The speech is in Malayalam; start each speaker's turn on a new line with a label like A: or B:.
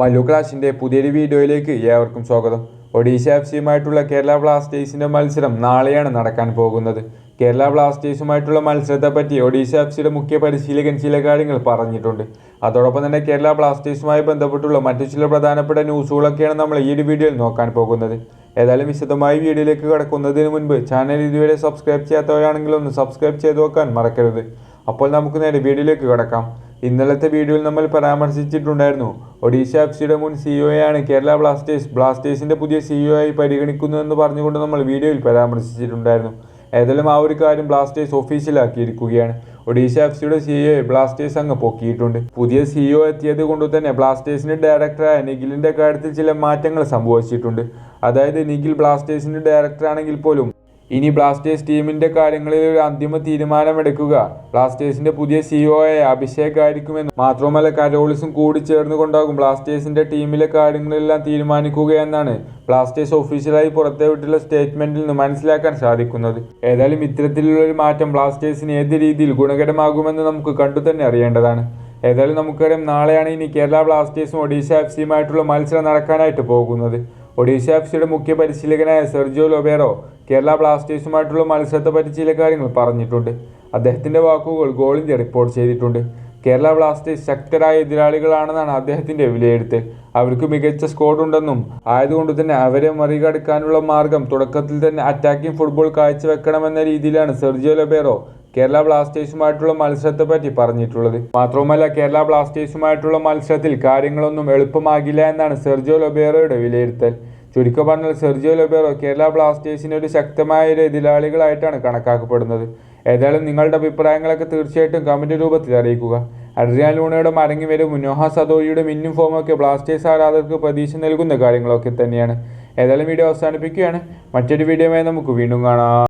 A: മല്ലു ക്ലാഷിന്റെ പുതിയൊരു വീഡിയോയിലേക്ക് ഏവർക്കും സ്വാഗതം. ഒഡീഷ എഫ് സിയുമായിട്ടുള്ള കേരള ബ്ലാസ്റ്റേഴ്സിന്റെ മത്സരം നാളെയാണ് നടക്കാൻ പോകുന്നത്. കേരള ബ്ലാസ്റ്റേഴ്സുമായിട്ടുള്ള മത്സരത്തെപ്പറ്റി ഒഡീഷ എഫ് സിയുടെ മുഖ്യ പരിശീലകൻ ചില കാര്യങ്ങൾ പറഞ്ഞിട്ടുണ്ട്. അതോടൊപ്പം തന്നെ കേരള ബ്ലാസ്റ്റേഴ്സുമായി ബന്ധപ്പെട്ടുള്ള മറ്റു ചില പ്രധാനപ്പെട്ട ന്യൂസുകളൊക്കെയാണ് നമ്മൾ ഈ ഒരു വീഡിയോയിൽ നോക്കാൻ പോകുന്നത്. ഏതായാലും വിശദമായി വീഡിയോയിലേക്ക് കടക്കുന്നതിന് മുൻപ് ചാനൽ ഇതുവരെ സബ്സ്ക്രൈബ് ചെയ്യാത്തവരാണെങ്കിൽ ഒന്ന് സബ്സ്ക്രൈബ് ചെയ്ത് വെക്കാൻ മറക്കരുത്. അപ്പോൾ നമുക്ക് നേരെ വീഡിയോയിലേക്ക് കടക്കാം. ഇന്നലത്തെ വീഡിയോയിൽ നമ്മൾ പരാമർശിച്ചിട്ടുണ്ടായിരുന്നു. ഒഡീഷ എഫ് സിയുടെ മുൻ സിഇഒയാണ് കേരള ബ്ലാസ്റ്റേഴ്സ്. ബ്ലാസ്റ്റേഴ്സിന്റെ പുതിയ സിഇഒ ആയി പരിഗണിക്കുന്നുവെന്ന് പറഞ്ഞുകൊണ്ട് നമ്മൾ വീഡിയോയിൽ പരാമർശിച്ചിട്ടുണ്ടായിരുന്നു. ഏതായാലും ആ ഒരു കാര്യം ബ്ലാസ്റ്റേഴ്സ് ഒഫീഷ്യലാക്കിയിരിക്കുകയാണ്. ഒഡീഷ എഫ് സിയുടെ സിഇഒ ബ്ലാസ്റ്റേഴ്സ് അങ്ങ് പൊക്കിയിട്ടുണ്ട്. പുതിയ സിഇഒ എത്തിയത് കൊണ്ട് തന്നെ ബ്ലാസ്റ്റേഴ്സിന്റെ ഡയറക്ടറായ നിഖിലിന്റെ കാര്യത്തിൽ ചില മാറ്റങ്ങൾ സംഭവിച്ചിട്ടുണ്ട്. അതായത് നിഖിൽ ബ്ലാസ്റ്റേഴ്സിന്റെ ഡയറക്ടറാണെങ്കിൽ പോലും ഇനി ബ്ലാസ്റ്റേഴ്സ് ടീമിന്റെ കാര്യങ്ങളിൽ ഒരു അന്തിമ തീരുമാനമെടുക്കുക. ബ്ലാസ്റ്റേഴ്സിന്റെ പുതിയ സിഇഒ ആയ അഭിഷേക് ആയിരിക്കുമെന്ന് മാത്രമല്ല കരോളിസും കൂടി ചേർന്നുകൊണ്ടാകും ബ്ലാസ്റ്റേഴ്സിന്റെ ടീമിലെ കാര്യങ്ങളെല്ലാം തീരുമാനിക്കുക എന്നാണ് ബ്ലാസ്റ്റേഴ്സ് ഒഫീഷ്യലായി പുറത്തുവിട്ടുള്ള സ്റ്റേറ്റ്മെന്റിൽ നിന്ന് മനസ്സിലാക്കാൻ സാധിക്കുന്നത്. ഏതായാലും ഇത്തരത്തിലുള്ള ഒരു മാറ്റം ബ്ലാസ്റ്റേഴ്സിന് ഏത് രീതിയിൽ ഗുണകരമാകുമെന്ന് നമുക്ക് കണ്ടു തന്നെ അറിയേണ്ടതാണ്. ഏതായാലും നമുക്കറിയാം നാളെയാണ് ഇനി കേരള ബ്ലാസ്റ്റേഴ്സും ഒഡീഷ എഫ് സിയുമായിട്ടുള്ള മത്സരം നടക്കാനായിട്ട് പോകുന്നത്. ഒഡീഷ എഫ് സിയുടെ മുഖ്യ പരിശീലകനായ സെർജിയോ ലൊബേറോ കേരള ബ്ലാസ്റ്റേഴ്സുമായിട്ടുള്ള മത്സരത്തെ പറ്റി ചില കാര്യങ്ങൾ പറഞ്ഞിട്ടുണ്ട്. അദ്ദേഹത്തിന്റെ വാക്കുകൾ ഗോൾ ഇന്ത്യ റിപ്പോർട്ട് ചെയ്തിട്ടുണ്ട്. കേരള ബ്ലാസ്റ്റേഴ്സ് ശക്തരായ എതിരാളികളാണെന്നാണ് അദ്ദേഹത്തിന്റെ വിലയിരുത്തൽ. അവർക്ക് മികച്ച സ്കോഡ് ഉണ്ടെന്നും ആയതുകൊണ്ട് തന്നെ അവരെ മറികടക്കാനുള്ള മാർഗം തുടക്കത്തിൽ തന്നെ അറ്റാക്കിംഗ് ഫുട്ബോൾ കാഴ്ചവെക്കണമെന്ന രീതിയിലാണ് സെർജിയോ ലൊബേറോ കേരള ബ്ലാസ്റ്റേഴ്സുമായിട്ടുള്ള മത്സരത്തെ പറ്റി പറഞ്ഞിട്ടുള്ളത്. മാത്രവുമല്ല കേരള ബ്ലാസ്റ്റേഴ്സുമായിട്ടുള്ള മത്സരത്തിൽ കാര്യങ്ങളൊന്നും എളുപ്പമാകില്ല എന്നാണ് സെർജിയോ ലൊബേറോയുടെ വിലയിരുത്തൽ. ചുരുക്കം പറഞ്ഞാൽ സെർജിയോ ലൊബേറോ കേരള ബ്ലാസ്റ്റേഴ്സിന് ഒരു ശക്തമായ ഒരു എതിരാളികളായിട്ടാണ് കണക്കാക്കപ്പെടുന്നത്. ഏതായാലും നിങ്ങളുടെ അഭിപ്രായങ്ങളൊക്കെ തീർച്ചയായിട്ടും കമന്റ് രൂപത്തിൽ അറിയിക്കുക. അഡ്രിയാൻ ലൂണയുടെ മടങ്ങി വരും മുനോഹ സദോയിയുടെ മിന്നും ഫോമൊക്കെ ബ്ലാസ്റ്റേഴ്സ് ആരാധകർക്ക് പ്രതീക്ഷ നൽകുന്ന കാര്യങ്ങളൊക്കെ തന്നെയാണ്. ഏതായാലും വീഡിയോ അവസാനിപ്പിക്കുകയാണ്. മറ്റൊരു വീഡിയോയുമായി നമുക്ക് വീണ്ടും കാണാം.